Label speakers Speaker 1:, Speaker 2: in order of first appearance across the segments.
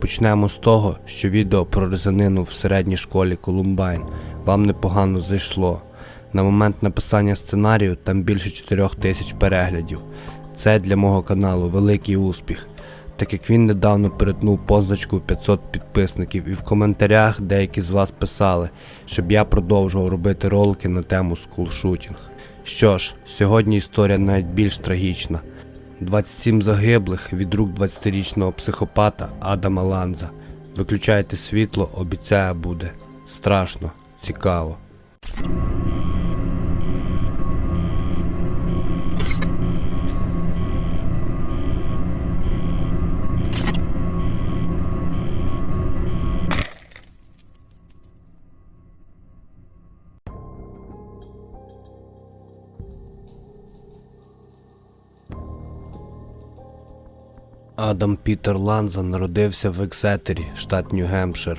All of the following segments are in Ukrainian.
Speaker 1: Почнемо з того, що відео про резанину в середній школі Колумбайн вам непогано зайшло. На момент написання сценарію там більше 4 тисяч переглядів. Це для мого каналу великий успіх, так як він недавно перетнув позначку 500 підписників, і в коментарях деякі з вас писали, щоб я продовжував робити ролики на тему скулшутінг. Що ж, сьогодні історія навіть більш трагічна. 27 загиблих від рук 20-річного психопата Адама Ланза. Виключайте світло, обіцяє буде. Страшно, цікаво. Адам Пітер Ланза народився в Ексетері, штат Нью-Гемпшир,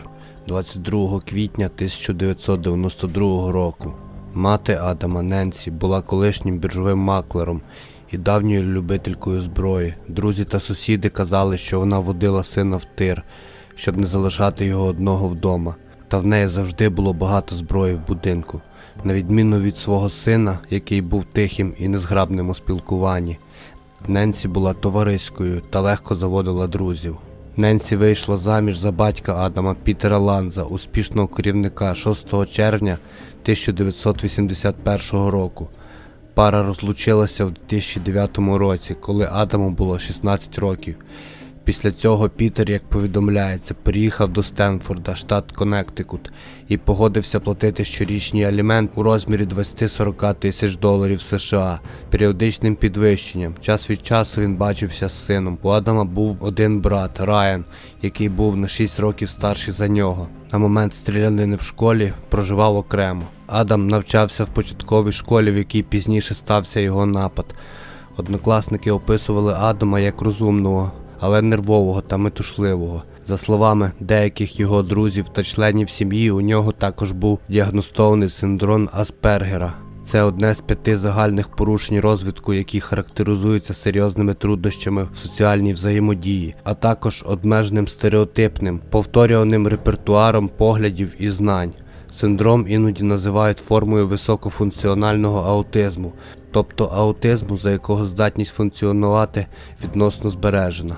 Speaker 1: 22 квітня 1992 року. Мати Адама Ненсі була колишнім біржовим маклером і давньою любителькою зброї. Друзі та сусіди казали, що вона водила сина в тир, щоб не залишати його одного вдома. Та в неї завжди було багато зброї в будинку, на відміну від свого сина, який був тихим і незграбним у спілкуванні. Ненсі була товариською та легко заводила друзів. Ненсі вийшла заміж за батька Адама Пітера Ланза, успішного керівника 6 червня 1981 року. Пара розлучилася в 2009 році, коли Адаму було 16 років. Після цього Пітер, як повідомляється, переїхав до Стенфорда, штат Коннектикут, і погодився платити щорічний алімент у розмірі 20-40 тисяч доларів США періодичним підвищенням. Час від часу він бачився з сином. У Адама був один брат Райан, який був на 6 років старший за нього. На момент стрілянини в школі проживав окремо. Адам навчався в початковій школі, в якій пізніше стався його напад. Однокласники описували Адама як розумного, але нервового та метушливого. За словами деяких його друзів та членів сім'ї, у нього також був діагностований синдром Аспергера. Це одне з п'яти загальних порушень розвитку, які характеризуються серйозними труднощами в соціальній взаємодії, а також обмеженим стереотипним, повторюваним репертуаром поглядів і знань. Синдром іноді називають формою високофункціонального аутизму, тобто аутизму, за якого здатність функціонувати відносно збережена.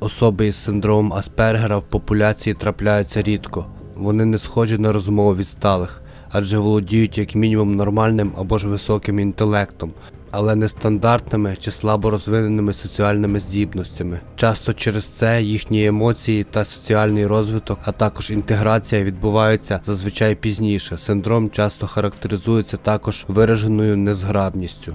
Speaker 1: Особи із синдромом Аспергера в популяції трапляються рідко. Вони не схожі на розмову відсталих, адже володіють як мінімум нормальним або ж високим інтелектом, але нестандартними чи слабо розвиненими соціальними здібностями. Часто через це їхні емоції та соціальний розвиток, а також інтеграція відбуваються зазвичай пізніше. Синдром часто характеризується також вираженою незграбністю.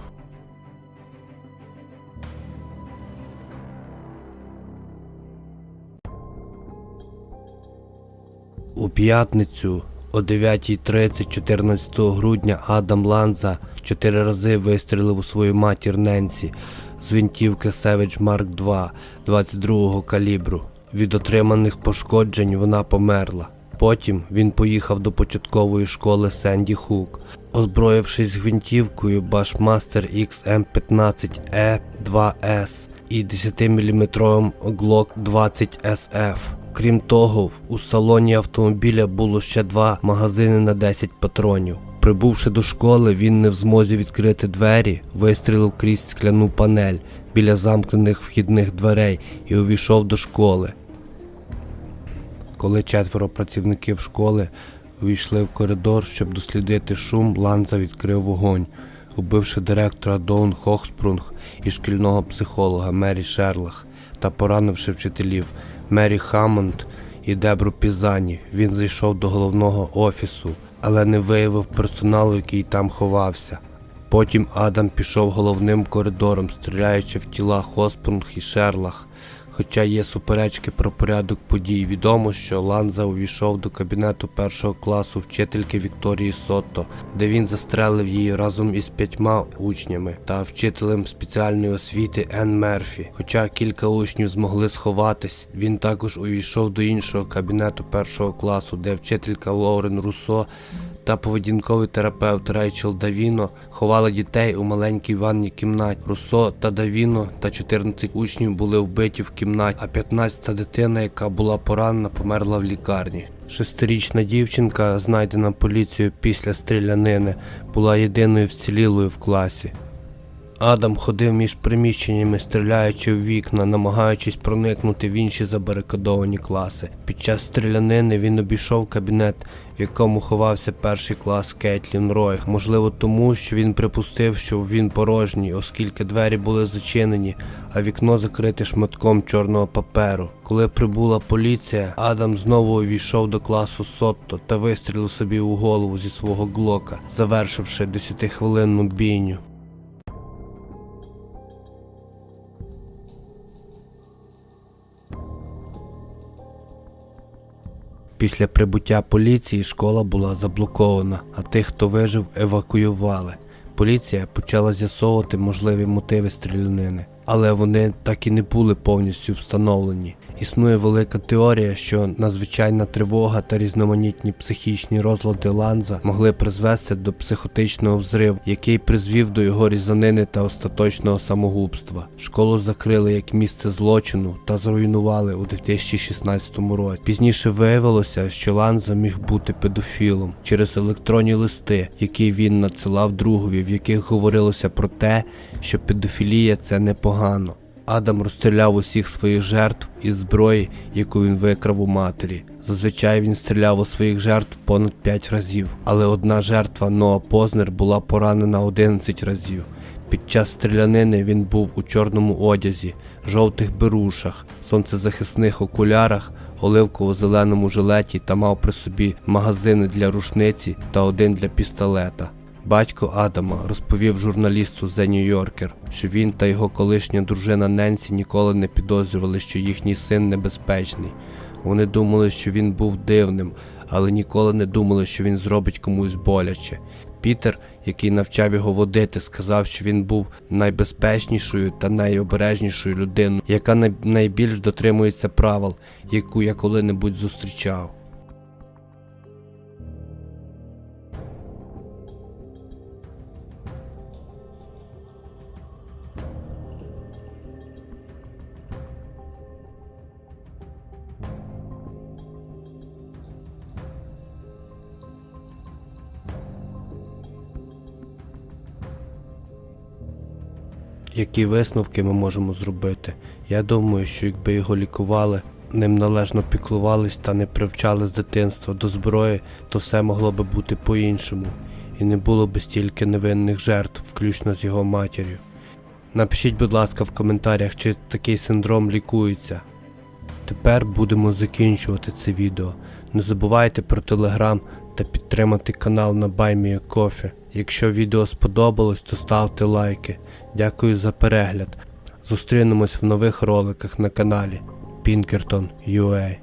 Speaker 1: У п'ятницю о 9.30 14 грудня Адам Ланза чотири рази вистрілив у свою матір Ненсі з винтівки Savage Mark II 22 калібру. Від отриманих пошкоджень вона померла. Потім він поїхав до початкової школи Сенді Хук. Озброївшись гвинтівкою Bushmaster XM15E 2S і 10-мм Glock 20 SF. Крім того, у салоні автомобіля було ще два магазини на 10 патронів. Прибувши до школи, він не в змозі відкрити двері, вистрілив крізь скляну панель біля замкнених вхідних дверей і увійшов до школи. Коли четверо працівників школи увійшли в коридор, щоб дослідити шум, Ланза відкрив вогонь, убивши директора Доун Хохспрунг і шкільного психолога Мері Шерлах та поранивши вчителів Мері Хаммонд і Дебру Пізані. Він зайшов до головного офісу, але не виявив персоналу, який там ховався. Потім Адам пішов головним коридором, стріляючи в тіла Хоспрунг і Шерлах. Хоча є суперечки про порядок подій, відомо, що Ланза увійшов до кабінету першого класу вчительки Вікторії Сотто, де він застрелив її разом із п'ятьма учнями та вчителем спеціальної освіти Енн Мерфі. Хоча кілька учнів змогли сховатись, він також увійшов до іншого кабінету першого класу, де вчителька Лоурен Руссо та поведінковий терапевт Рейчел Давіно ховали дітей у маленькій ванній кімнаті. Руссо та Давіно та 14 учнів були вбиті в кімнаті, а 15-та дитина, яка була поранена, померла в лікарні. Шестирічна дівчинка, знайдена поліцією після стрілянини, була єдиною вцілілою в класі. Адам ходив між приміщеннями, стріляючи в вікна, намагаючись проникнути в інші забарикадовані класи. Під час стрілянини він обійшов кабінет, в якому ховався перший клас Кетлін Ройх. Можливо, тому що він припустив, що він порожній, оскільки двері були зачинені, а вікно закрите шматком чорного паперу. Коли прибула поліція, Адам знову увійшов до класу Сотто та вистрілив собі у голову зі свого глока, завершивши 10-хвилинну бійню. Після прибуття поліції школа була заблокована, а тих, хто вижив, евакуювали. Поліція почала з'ясовувати можливі мотиви стрілянини, але вони так і не були повністю встановлені. Існує велика теорія, що надзвичайна тривога та різноманітні психічні розлади Ланза могли призвести до психотичного взриву, який призвів до його різанини та остаточного самогубства. Школу закрили як місце злочину та зруйнували у 2016 році. Пізніше виявилося, що Ланза міг бути педофілом через електронні листи, які він надсилав другові, в яких говорилося про те, що педофілія це непогано. Адам розстріляв усіх своїх жертв із зброї, яку він викрав у матері. Зазвичай він стріляв у своїх жертв понад 5 разів, але одна жертва Ноа Познер була поранена 11 разів. Під час стрілянини він був у чорному одязі, жовтих берушах, сонцезахисних окулярах, оливково-зеленому жилеті та мав при собі магазини для рушниці та один для пістолета. Батько Адама розповів журналісту The New Yorker, що він та його колишня дружина Ненсі ніколи не підозрювали, що їхній син небезпечний. Вони думали, що він був дивним, але ніколи не думали, що він зробить комусь боляче. Пітер, який навчав його водити, сказав, що він був найбезпечнішою та найобережнішою людиною, яка най- найбільш дотримується правил, яку я коли-небудь зустрічав. Які висновки ми можемо зробити? Я думаю, що якби його лікували, ним належно піклувались та не привчали з дитинства до зброї, то все могло би бути по-іншому, і не було би стільки невинних жертв, включно з його матір'ю. Напишіть, будь ласка, в коментарях, чи такий синдром лікується. Тепер будемо закінчувати це відео. Не забувайте про телеграм та підтримати канал на BuyMeACoffee. Якщо відео сподобалось, то ставте лайки. Дякую за перегляд. Зустрінемось в нових роликах на каналі Pinkerton UA.